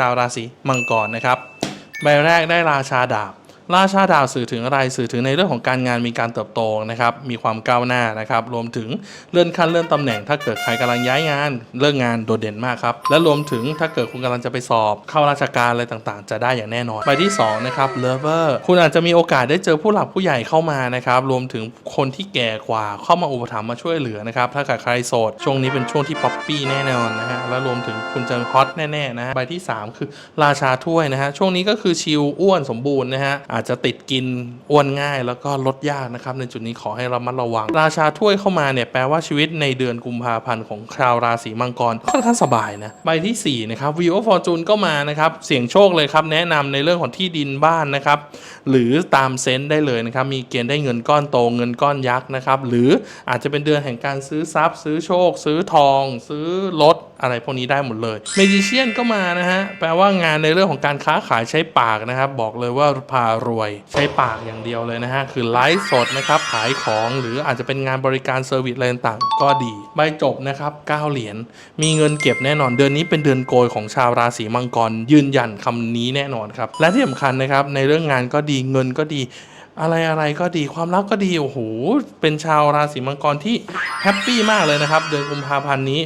ชาวราศีมังกรนะครับ ใบแรกได้ราชาดาบ ราชาดาบสื่อถึงอะไรสื่อถึงในเรื่องของการงานมีการเติบโตนะครับมีความก้าวหน้านะครับรวมถึงเลื่อนขั้นเลื่อนตำแหน่ง ถ้าเกิดใครกำลังย้ายงานเรื่องงานโดดเด่นมากครับและรวมถึงถ้าเกิดคุณกำลังจะไปสอบเข้าราชการอะไรต่างๆ จะได้อย่างแน่นอนใบที่สองนะครับ lover คุณอาจจะมีโอกาสได้เจอผู้หลักผู้ใหญ่เข้ามานะครับรวมถึงคนที่แก่กว่าเข้ามาอุปถัมภ์มาช่วยเหลือนะครับถ้าเกิดใครโสดช่วงนี้เป็นช่วงที่ป๊อปปี้แน่นอนนะฮะและรวมถึงคุณจะฮอตแน่ๆนะฮะใบที่ 3 คือราชาถ้วยนะฮะช่วงนี้ก็คือชิลอ้วนสมบูรณ์นะฮะอาจจะติดกินอ้วนง่าย แล้วก็ลดยากนะครับ ในจุดนี้ขอให้ระมัดระวัง ราชาถ้วยเข้ามาเนี่ยแปลว่าชีวิตในเดือนกุมภาพันธ์ของชาวราศีมังกรค่อนข้างสบายนะใบทีสี่4นะครับวีโอฟอร์จูนก็มานะครับเสี่ยงโชคเลยครับแนะนำในเรื่องของที่ดินบ้านนะครับหรือตามเซนต์ได้เลยนะครับมีเกณฑ์ได้เงินก้อนโตเงินก้อนยักษ์นะครับหรืออาจจะเป็นเดือนแห่งการซื้อทรัพย์ ซื้อโชค ซื้อทอง ซื้อรถ อะไรพวกนี้ได้หมดเลยเมจิเชียนก็มานะฮะแปลว่างานในเรื่องของการค้าขายใช้ปากนะครับ บอกเลยว่าพารวยใช้ปากอย่างเดียวเลยนะฮะคือไลฟ์สดนะครับขายของหรืออาจจะเป็นงานบริการเซอร์วิสอะไรต่างก็ดีใบจบนะครับ9เหรียญมีเงินเก็บแน่นอนเดือนนี้เป็นเดือนโกยของชาวราศีมังกรยืนยันคำนี้แน่นอนครับและที่สำคัญนะครับในเรื่องงานก็ดีเงินก็ดีอะไรอะไรก็ดีความรักก็ดีโอ้โหเป็นชาวราศีมังกรที่แฮปปี้มากเลยนะครับ เดือนกุมภาพันธ์นี้